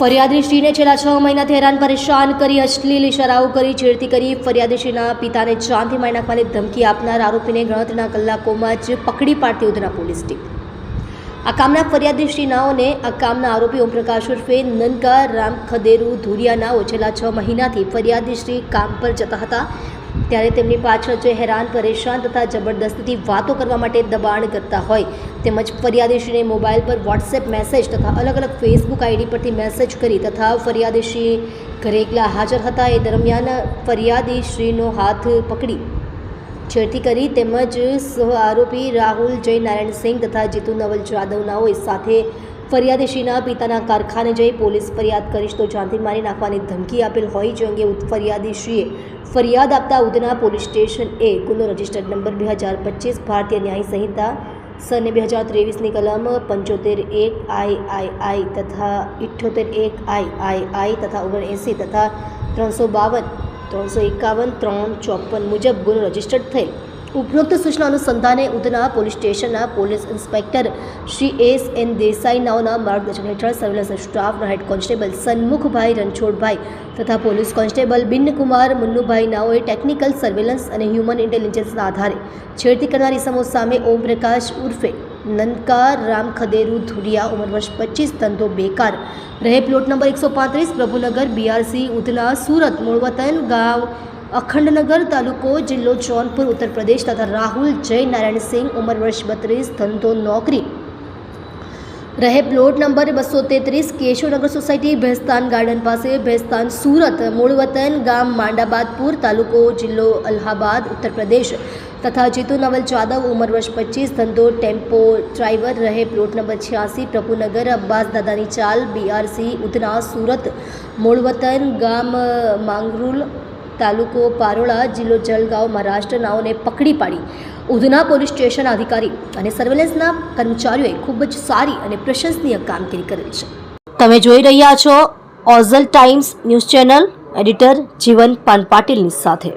ફરિયાદી શ્રીને છેલ્લા છ મહિનાથી હેરાન પરેશાન કરી અશ્લીલ ઇશારાઓ કરી છેડતી કરી. ફરિયાદીશ્રીના પિતાને જાનથી મારી નાખવાની ધમકી આપનાર આરોપીને ગણતરીના કલાકોમાં જ પકડી પાડતી ઉધના પોલીસ ટીમ. આ કામના ફરિયાદી આ કામના આરોપી ઓમપ્રકાશ ઉર્ફે નનકા રામ ખદેરુ ધુરિયા નાઓ છેલ્લા છ મહિનાથી ફરિયાદી કામ પર જતા હતા. ત્યારે તેમની પાછળ જે હેરાન, પરેશાન તથા જબરદસ્તીથી વાતો કરવા માટે દબાણ કરતા હોય, તેમજ ફરિયાદીશ્રીને મોબાઈલ પર વોટ્સએપ મેસેજ તથા અલગ અલગ ફેસબુક આઈડી પરથી મેસેજ કરી તથા ફરિયાદીશ્રી ઘરે એકલા હાજર હતા, એ દરમિયાન ફરિયાદીશ્રીનો હાથ પકડી. છેડતી કરી તેમજ સહ આરોપી રાહુલ જય નારાયણ સિંહ તથા જીતુ નવલ જાદવનાઓએ સાથે ફરિયાદીશ્રીના પિતાના કારખાને જઈ પોલીસ ફરિયાદ કરીશ તો જાનથી મારી નાખવાની ધમકી આપેલ હોય જે અંગે ફરિયાદીશીએ ફરિયાદ આપતા ઉધના પોલીસ સ્ટેશન એ ગુનો રજિસ્ટર્ડ નંબર બે હજાર પચીસ ભારતીય ન્યાય સંહિતા સને બે હજાર ત્રેવીસની કલમ પંચોતેર એક આઈ આઈ આઈ તથા ઇઠ્ઠોતેર એક આઈ આઈ આઈ તથા ઓગણએંસી તથા ત્રણસો બાવન, ત્રણસો એકાવન, ત્રણ ચોપન મુજબ ગુનો રજિસ્ટર્ડ થયેલ. ઉપરોક્ત સૂચના અનુસંધાને ઉધના પોલીસ સ્ટેશનના police inspector Shri S N Desai નાઓના માર્ગદર્શન હેઠળ સર્વેલન્સ સ્ટાફના હેડ કોન્સ્ટેબલ સન્મુખભાઈ રણછોડભાઈ તથા પોલીસ કોન્સ્ટેબલ બિન્નકુમાર મુન્નુભાઈ નાઓએ ટેકનિકલ સર્વેલન્સ અને હ્યુમન ઇન્ટેલિજન્સના આધારે છેડતી કરનારી સમો સામે ઓમપ્રકાશ ઉર્ફે નંદકાર, રામ ખદેરુ, ધુરિયા, ઉંમર વર્ષ પચીસ, ધંધો બેકાર. રહે પ્લોટ નંબર એકસો પાંત્રીસ, પ્રભુનગર, બીઆરસી, ઉધના, સુરત મૂળ વતન ગાંવ અખંડનગર તાલુકો જિલ્લો જૌનપુર ઉત્તર પ્રદેશ તથા રાહુલ જય નારાયણ સિંહ ઉંમર વર્ષ બત્રીસ ધંધો નોકરી રહે પ્લોટ નંબર બસો તેત્રીસ કેશવનગર સોસાયટી ભેસ્તાન ગાર્ડન પાસે ભેસ્તાન સુરત મૂળ વતન ગામ માંડાબાદપુર તાલુકો જિલ્લો અલ્હાબાદ ઉત્તર પ્રદેશ તથા જીતુ નવલ જાદવ ઉંમર વર્ષ પચીસ ધંધો ટેમ્પો ડ્રાઈવર રહે પ્લોટ નંબર છ્યાસી પ્રભુનગર અબ્બાસ દાદાની ચાલ બીઆરસી ઉધના સુરત મૂળ વતન ગામ માંગરુલ તાલુકો પારોળા જિલ્લો જલગાંવ મહારાષ્ટ્ર નાઓને પકડી પાડી ઉધના પોલીસ સ્ટેશન અધિકારી અને સર્વેલન્સના કર્મચારીઓએ ખૂબ જ સારી અને પ્રશંસનીય કામગીરી કરેલ છે. તમે જોઈ રહ્યા છો Ozal times news channel, editor Jivan પાન પાટીલની સાથે.